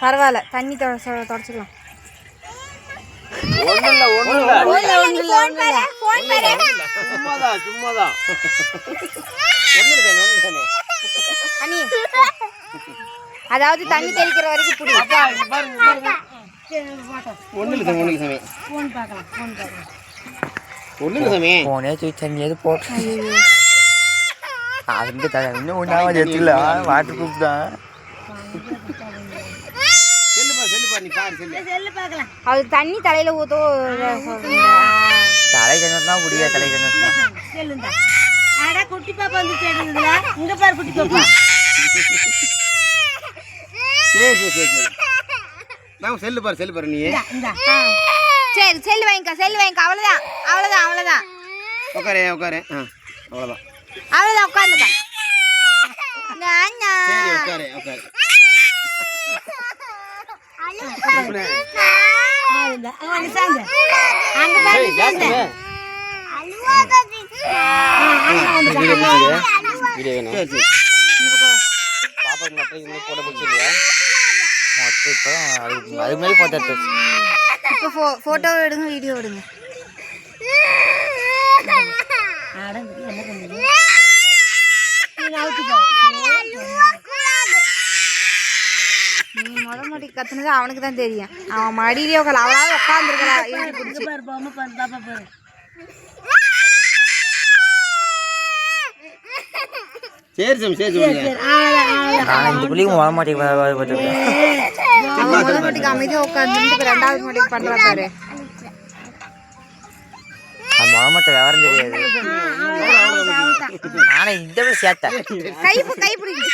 பரவாயில்ல. தண்ணி தொட- தொடச்சிக்கலாம். அதாவது தண்ணி தெளிக்கிற வரைக்கும் புடி. அப்பா, இங்க பாருங்க, பாருங்க. ஒண்ணு இல்ல சாமி, ஒண்ணு இல்ல சாமி. ஒண்ணு இல்ல சாமி. போனே தூக்கி தண்ணியாவது போட்டு ஒன்றாவது எடுத்துக்கல. வாட்டர் ப்ரூஃப் தான். அது தண்ணி தலையில ஊத்தோ தலை கண்ணா பிடிக்காது தலை கண்ணா அட குட்டி பாப்பா வந்து கேட்டதுல இங்க பாரு குட்டி பாப்பா. சரி, சரி, சரி, சரி. நான் செல்லு பாரு செல்லு பாரு நீ. இந்த சரி செல்லு வாங்கிக்கோ செல்லு வாங்கிக்கோ. அவ்வளவுதான் அவ்வளவுதான் அவ்வளவுதான். உட்காரு உட்காரு ஆ அவ்வளோதான் அவ்வளவுதான் உட்காந்துக்க சரி உட்காரு உட்காரு இந்த அங்க சாந்து அங்க ஏய், ஜாஸ்தி இல்ல. வீடியோ வேணும். சரி, சரி. பாப்பாக்கு மட்டும் இந்த போட பிடிச்சிருக்கியா மொத்தம் இப்போ அதுக்கு அதுக்கு மேலே எடுத்து இப்போ போட்டோ எடுங்க வீடியோ எடுங்க என்ன பண்ணுங்க மாட்டி கத்துனது அவனுக்கு தான் தெரியும். அவன் மடியிலே உட்கால அவளாவது பாரு சரி சாமி சரி இந்த பிள்ளைங்க வர மாட்டேங்க அவன் முத மாட்டிக்கு அமைதியாக உட்காந்து ரெண்டாவது பண்றா பாரு. முகமத்த விவரம் தெரியாது. ஆனா இந்த விட சேர்த்தேன் கை பு- கை பிடிங்க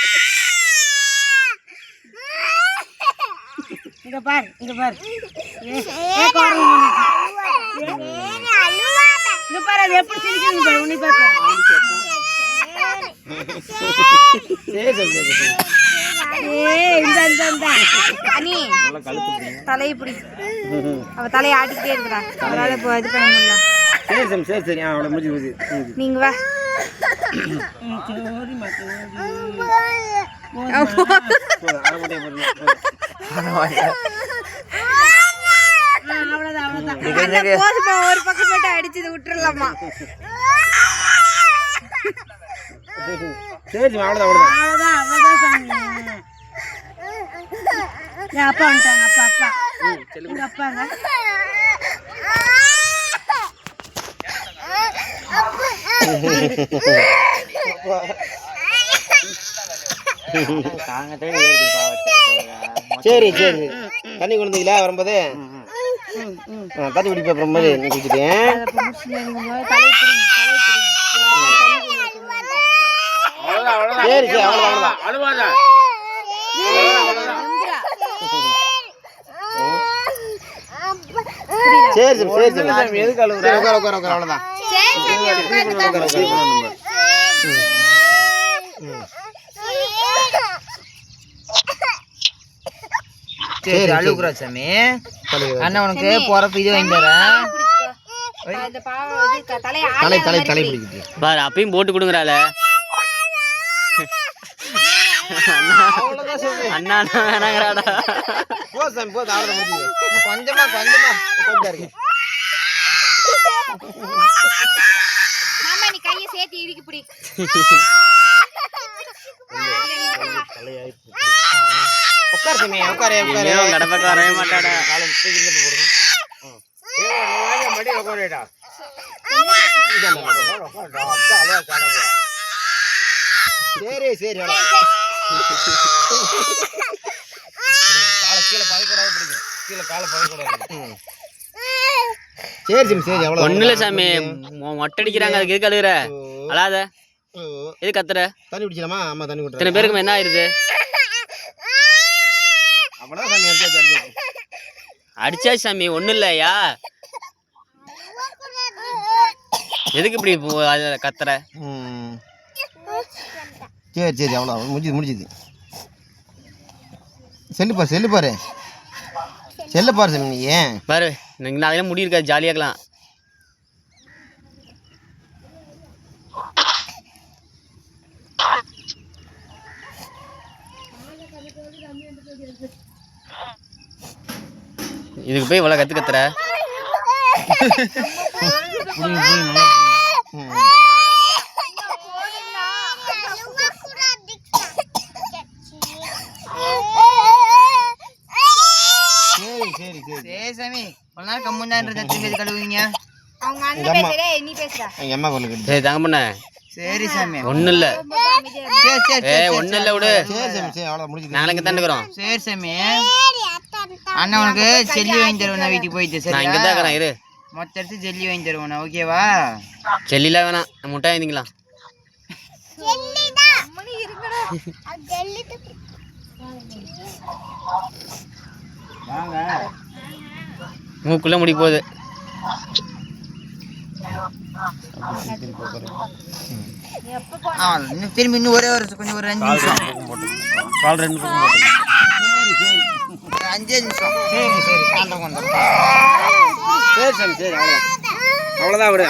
இங்க பாரு இங்க பாரு. இங்க பாரு அது எப்படி சிரிக்குது பாரு உன்னை பார்த்து சரி சாமி சரி சரி ஏய் இந்த இந்த இந்த. அனி தலையை பிடி. அவ தலையை ஆட்டிக்கிட்டே இருக்கிறா அவரால் இப்போ இது பண்ண முடியல. சரி சாமி சரி சரி ஆ அவ்வளோ முடிஞ்சு முடிஞ்சு முடிஞ்சு நீங்க வா ஒரு பக்கம் மட்டும் அடிச்சது விட்டுறலாமா? சரி சாமி அவ்வளோதான் அவ்வளோதான் அவ்வளவுதான் அவ்வளவுதான் சாமி. என் அப்பா வந்துட்டாங்க அப்பா அப்பா. எங்க அப்பாங்க சரி சரி. தண்ணி கொண்டு வந்தீங்களா வரும்போது தண்ணி குடிப்பா அப்புறம் மாதிரி நீ குடிச்சிட்டேன் சரி சரி அவ்வளோதான் சரி சாமி சரி சாமி எதுக்கு அழுகுற உட்கார உட்கார உட்கார அவ்வளோதான் உட்கார உட்கார சரி அழுகுறா சாமி. அண்ணா உனக்கு போறப்ப இது வாங்கி தரேன். தலை தலை தலை பிடிக்குது. பாரு அப்பயும் போட்டு கொடுக்குறாள அண்ணா அண்ணா வேணாங்கிறாடா. போ சாமி போ அவ்வளோதான் முடிஞ்சுது கொஞ்சமா கொஞ்சமா கொஞ்சம் இருக்கு மாமா நீ கையை சேர்த்து இழுக்கி பிடி. உட்கார் வரவே மாட்டாடா. தூக்கி போடுங்க. உட்காருடா. சரி சரி. காலை கீழே பதைக்கூடாது பிடிக்கும். கீழே காலை பதைக்கூடாது. சரி சாமி சரி அவ்வளோ ஒண்ணு இல்ல சாமி. மொ- மொட்டை அடிக்கிறாங்க அதுக்கு எதுக்கு அழுகுற? அழாத. எது கத்துற? தண்ணி குடிக்கலாமா அம்மா தண்ணி இத்தனை குடுறேன் பேருக்கு என்ன ஆயிருது? அவ்வளோ சாமி அடிச்சாச்சு அடிச்சாச்சு அடிச்சாச்சு சாமி ஒண்ணும் இல்லையா? எதுக்கு இப்படி கத்துற. சரி சரி அவ்வளோ முடிஞ்சுது முடிஞ்சுது. பாரு செல்லு பாரு. செல்லு பாரு சாமி நீ ஏன்? பாரு நீங்க அதெல்லாம் முடி இருக்காது ஜாலியாக்கலாம் இதுக்கு போய் இவ்வளோ கற்று கத்துற ஒன்றும் இல்லை. ஒன்றும் இல்லை விடு. இங்கே இருக்கிறோம் சரி சாமி. அண்ணா உனக்கு ஜெல்லி வாங்கி தருவேன் வீட்டுக்கு போயிட்டு நான் இங்கே தான் சரி இருக்கிறேன் இரு. மொத்த எடுத்து ஜெல்லி வாங்கி தருவேன் ஓகேவா? செல்லிலாம் வேணாம். முட்டாய் இருந்தீங்களா மூக்குள்ள முடி போகுது. திரும்பி இன்னும் ஒரே ஒரு கொஞ்சம் ஒரு அஞ்சு நிமிஷம். அஞ்சே நிமிஷம். சரி சரி கொண்டு சரி சாமி சரி அவ்வளோதான் விடு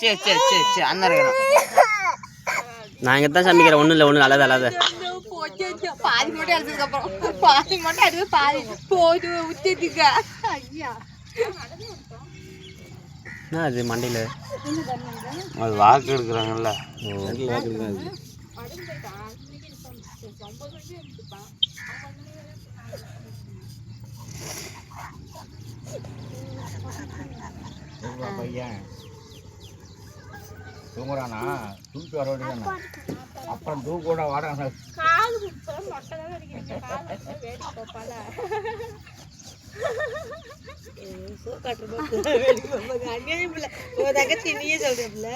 சரி சரி சரி சரி அண்ணன் இருக்கிறான். நான் இங்கே தான் சமைக்கிறேன் ஒன்றும் இல்லை ஒன்றும் அல்லாத அல்லாத பாதி மட்டும் எடுத்ததுக்கு அப்புறம். பாதி மட்டும் எடுத்து பாதி. போது உச்சத்துக்க ஐயா. என்ன அது மண்டையில்? அது வாக்கு எடுக்கிறாங்கல்ல. வாக்கு எடுக்கிறாங்க பையன்? தூங்குறானா? தூக்கி வர வேண்டியதானே அப்புறம் தூக்க கூட வாடாங்க தங்கச்சி நீயே சொல்றேன்ல.